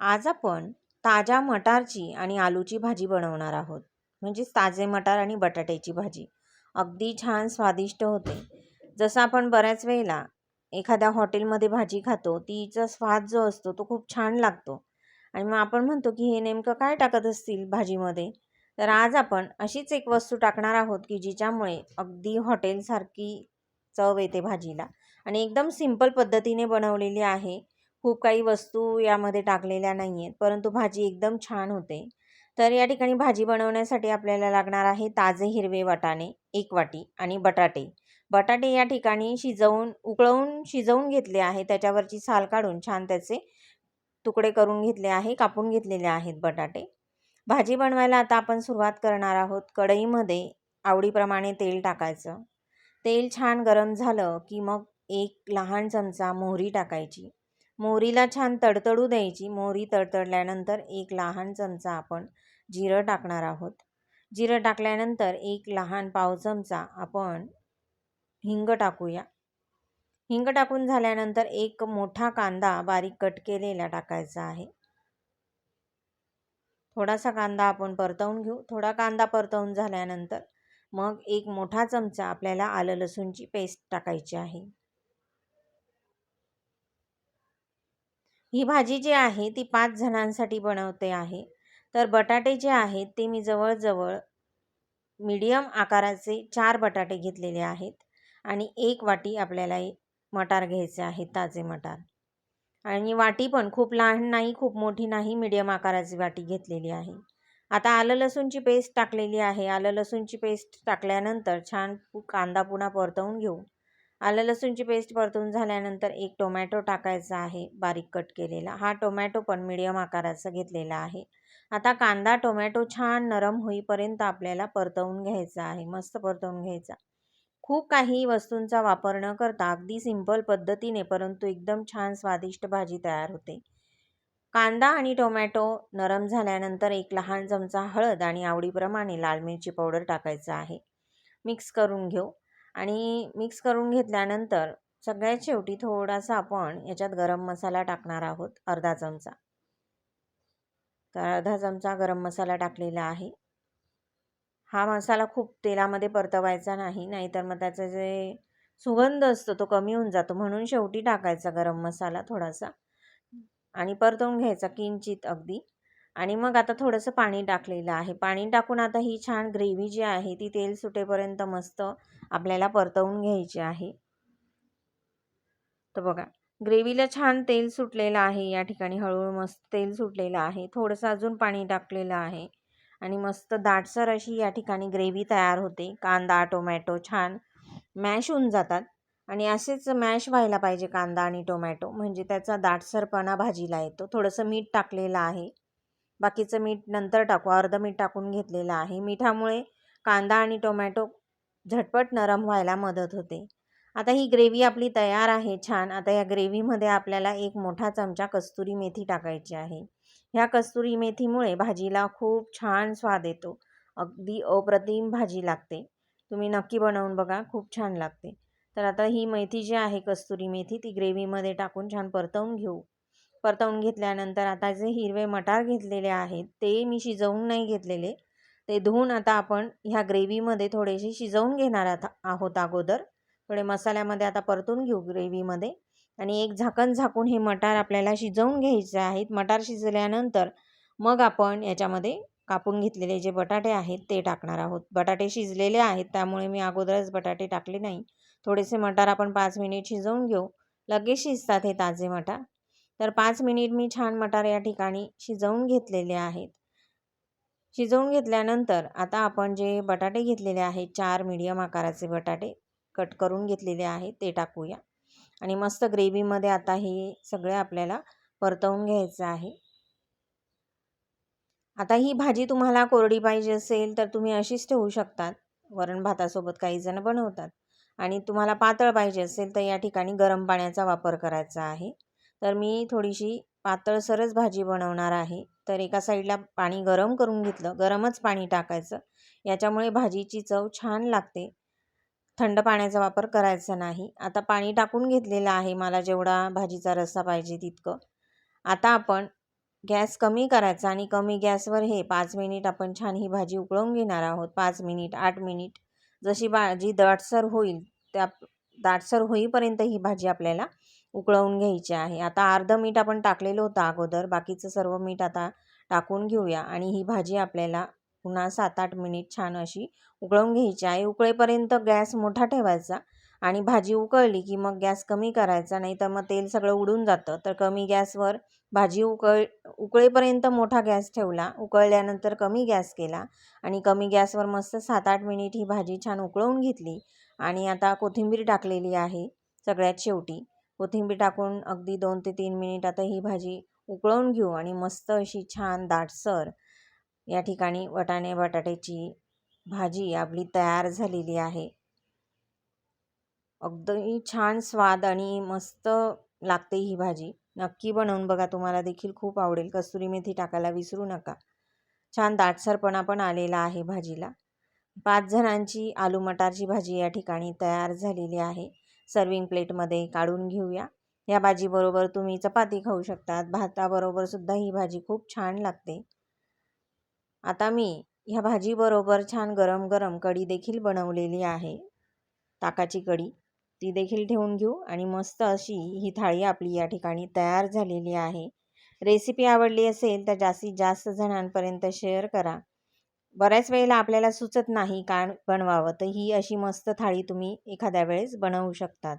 आज आपण ताज्या मटारची आणि आलूची भाजी बनवणार आहोत. म्हणजेच ताजे मटार आणि बटाट्याची भाजी. अगदी छान स्वादिष्ट होते. जसं आपण बऱ्याच वेळेला एखाद्या हॉटेलमध्ये भाजी खातो तिचा स्वाद जो असतो तो खूप छान लागतो. आणि मग आपण म्हणतो की हे नेमकं काय टाकत असतील भाजीमध्ये? तर आज आपण अशीच एक वस्तू टाकणार आहोत की जिच्यामुळे अगदी हॉटेलसारखी चव येते भाजीला. आणि एकदम सिंपल पद्धतीने बनवलेली आहे. खूप काही वस्तू यामध्ये टाकलेल्या नाही आहेत परंतु भाजी एकदम छान होते. तर या ठिकाणी भाजी बनवण्यासाठी आपल्याला लागणार आहे ताजे हिरवे वाटाणे एक वाटी आणि बटाटे. बटाटे या ठिकाणी शिजवून उकळवून शिजवून घेतले आहे त्याच्यावरची साल काढून छान त्याचे तुकडे करून घेतले आहे कापून घेतलेले आहेत बटाटे. भाजी बनवायला आता आपण सुरुवात करणार आहोत कढईमध्ये आवडीप्रमाणे तेल टाकायचं. तेल छान गरम झालं की मग एक लहान चमचा मोहरी टाकायची. मोहरीला छान तडतडू द्यायची. मोहरी तडतडल्यानंतर एक लहान चमचा आपण जिरं टाकणार आहोत. जिरं टाकल्यानंतर एक लहान पाव चमचा आपण हिंग टाकूया. हिंग टाकून झाल्यानंतर एक मोठा कांदा बारीक कट केलेला टाकायचा आहे. थोडासा कांदा आपण परतवून घेऊ. थोडा कांदा परतवून झाल्यानंतर मग एक मोठा चमचा आपल्याला आलं लसूणची पेस्ट टाकायची आहे. ही भाजी जी आहे ती पाच जणांसाठी बनवते आहे. तर बटाटे जे आहेत ते मी जवळजवळ मीडियम आकाराचे चार बटाटे घेतलेले आहेत. आणि एक वाटी आपल्याला मटार घ्यायचे आहेत ताजे मटार. आणि वाटी पण खूप लहान नाही खूप मोठी नाही मीडियम आकाराची वाटी घेतलेली आहे. आता आलं लसूणची पेस्ट टाकलेली आहे. आलं लसूणची पेस्ट टाकल्यानंतर छान कांदा पुन्हा परतवून घेऊ. आलं लसूणची पेस्ट परतून झाल्यानंतर एक टोमॅटो टाकायचा आहे बारीक कट केलेला. हा टोमॅटो पण मिडियम आकाराचा घेतलेला आहे. आता कांदा टोमॅटो छान नरम होईपर्यंत आपल्याला परतवून घ्यायचा आहे मस्त परतवून घ्यायचा. खूप काही वस्तूंचा वापर न करता अगदी सिंपल पद्धतीने परंतु एकदम छान स्वादिष्ट भाजी तयार होते. कांदा आणि टोमॅटो नरम झाल्यानंतर एक लहान चमचा हळद आणि आवडीप्रमाणे लाल मिरची पावडर टाकायचं आहे. मिक्स करून घेऊ. आणि मिक्स करून घेतल्यानंतर सगळ्यात शेवटी थोडासा आपण याच्यात गरम मसाला टाकणार आहोत अर्धा चमचा. तर अर्धा चमचा गरम मसाला टाकलेला आहे. हा मसाला खूप तेलामध्ये परतवायचा नाही नाहीतर मग त्याचं जे सुगंध असतो तो कमी होऊन जातो म्हणून शेवटी टाकायचा गरम मसाला थोडासा. आणि परतवून घ्यायचा किंचित अगदी. आणि मग आता थोडंसं पाणी टाकलेलं आहे. पाणी टाकून आता ही छान ग्रेव्ही जी आहे ती तेल सुटेपर्यंत मस्त आपल्याला परतवून घ्यायची आहे. तर बघा ग्रेव्हीला छान तेल सुटलेलं आहे. या ठिकाणी हळूहळू मस्त तेल सुटलेलं आहे. थोडंसं अजून पाणी टाकलेलं आहे. आणि मस्त दाटसर अशी या ठिकाणी ग्रेव्ही तयार होते. कांदा टोमॅटो छान मॅश होऊन जातात. आणि असेच मॅश व्हायला पाहिजे कांदा आणि टोमॅटो. म्हणजे त्याचा दाटसरपणा भाजीला येतो. थोडंसं मीठ टाकलेलं आहे. बाकीचं मीठ नंतर टाकू. अर्ध मीठ टाकून घेतलेलं आहे. मिठामुळे कांदा आणि टोमॅटो झटपट नरम व्हायला मदत होते. आता ही ग्रेव्ही आपली तयार आहे. छान. आता या ग्रेव्हीमध्ये आपल्याला एक मोठा चमचा कस्तुरी मेथी टाकायची आहे. ह्या कस्तुरी मेथीमुळे भाजीला खूप छान स्वाद येतो. अगदी अप्रतिम भाजी लागते. तुम्ही नक्की बनवून बघा. खूप छान लागते. तर आता ही मेथी जी आहे कस्तुरी मेथी ती ग्रेव्हीमध्ये टाकून छान परतवून घेऊ. परतवून घेतल्यानंतर आता जे हिरवे मटार घेतलेले आहेत ते मी शिजवून नाही घेतलेले. ते धुवून आता आपण ह्या ग्रेव्हीमध्ये थोडेसे शिजवून घेणार आहोत अगोदर. थोडे मसाल्यामध्ये आता परतून घेऊ ग्रेव्हीमध्ये. आणि एक झाकण झाकून हे मटार आपल्याला शिजवून घ्यायचे आहेत. मटार शिजल्यानंतर मग आपण याच्यामध्ये कापून घेतलेले जे बटाटे आहेत ते टाकणार आहोत. बटाटे शिजलेले आहेत त्यामुळे मी अगोदरच बटाटे टाकले नाही. थोडेसे मटार आपण पाच मिनिट शिजवून घेऊ. लगेच शिजतात हे ताजे मटार. तर पाच मिनिट मी छान मटार या ठिकाणी शिजवून घेतलेले आहेत. शिजवून घेतल्यानंतर आता आपण जे बटाटे घेतलेले आहेत चार मीडियम आकाराचे बटाटे कट करून घेतलेले आहेत ते टाकूया. आणि मस्त ग्रेव्हीमध्ये आता हे सगळे आपल्याला परतवून घ्यायचं आहे. आता ही भाजी तुम्हाला कोरडी पाहिजे असेल तर तुम्ही अशीच ठेवू शकतात. वरण भातासोबत काही जण बनवतात. आणि तुम्हाला पातळ पाहिजे असेल तर या ठिकाणी गरम पाण्याचा वापर करायचा आहे. तर मी थोडीशी पातळसरच भाजी बनवणार आहे. तर एका साईडला पाणी गरम करून घेतलं. गरमच पाणी टाकायचं. याच्यामुळे भाजीची चव छान लागते. थंड पाण्याचा वापर करायचा नाही. आता पाणी टाकून घेतलेलं आहे. मला जेवढा भाजीचा रस्सा पाहिजे तितकं. आता आपण गॅस कमी करायचा आणि कमी गॅसवर हे पाच मिनिट आपण छान ही भाजी उकळवून घेणार आहोत. पाच मिनिट आठ मिनिट. जशी भाजी दाटसर होईल त्या दाटसर होईपर्यंत ही भाजी आपल्याला उकळवून घ्यायची आहे. आता अर्धं मीठ आपण टाकलेलं होतं अगोदर. बाकीचं सर्व मीठ आता टाकून घेऊया. आणि ही भाजी आपल्याला पुन्हा सात आठ मिनिट छान अशी उकळवून घ्यायची आहे. उकळेपर्यंत गॅस मोठा ठेवायचा आणि भाजी उकळली की मग गॅस कमी करायचा. नाही तर मग तेल सगळं उडून जातं. तर कमी गॅसवर भाजी उकळ उकळेपर्यंत मोठा गॅस ठेवला. उकळल्यानंतर कमी गॅस केला आणि कमी गॅसवर मस्त सात आठ मिनिट ही भाजी छान उकळवून घेतली. आणि आता कोथिंबीर टाकलेली आहे सगळ्यात शेवटी. कोथिंबीर टाकून अगदी दोन ते तीन मिनिट आता ही भाजी उकळवून घेऊ आणि मस्त अशी छान दाटसर या ठिकाणी वटाणे बटाट्याची भाजी आपली तयार झालेली आहे. अगदी छान स्वाद आणि मस्त लागते ही भाजी. नक्की बनवून बघा तुम्हाला देखील खूप आवडेल. कसुरी मेथी टाकायला विसरू नका. छान दाटसरपणा पण आलेला आहे भाजीला. पाच जणांची आलू मटारची भाजी या ठिकाणी तयार झालेली आहे. सर्विंग प्लेटमध्ये काढून घेऊया. या भाजीबरोबर तुम्ही चपाती खाऊ शकतात. भाताबरोबर सुद्धा ही भाजी खूप छान लागते. आता मी ह्या भाजीबरोबर छान गरम गरम कढी देखील बनवलेली आहे. ताकाची कढी. ती देखील ठेवून घेऊ आणि मस्त अशी ही थाळी आपली या ठिकाणी तयार झालेली आहे. रेसिपी आवडली असेल तर जास्तीत जास्त जणांपर्यंत शेअर करा. बऱ्याच वेळेला आपल्याला सुचत नाही काय बनवावं. तर ही अशी मस्त थाळी तुम्ही एखाद्या वेळेस बनवू शकतात.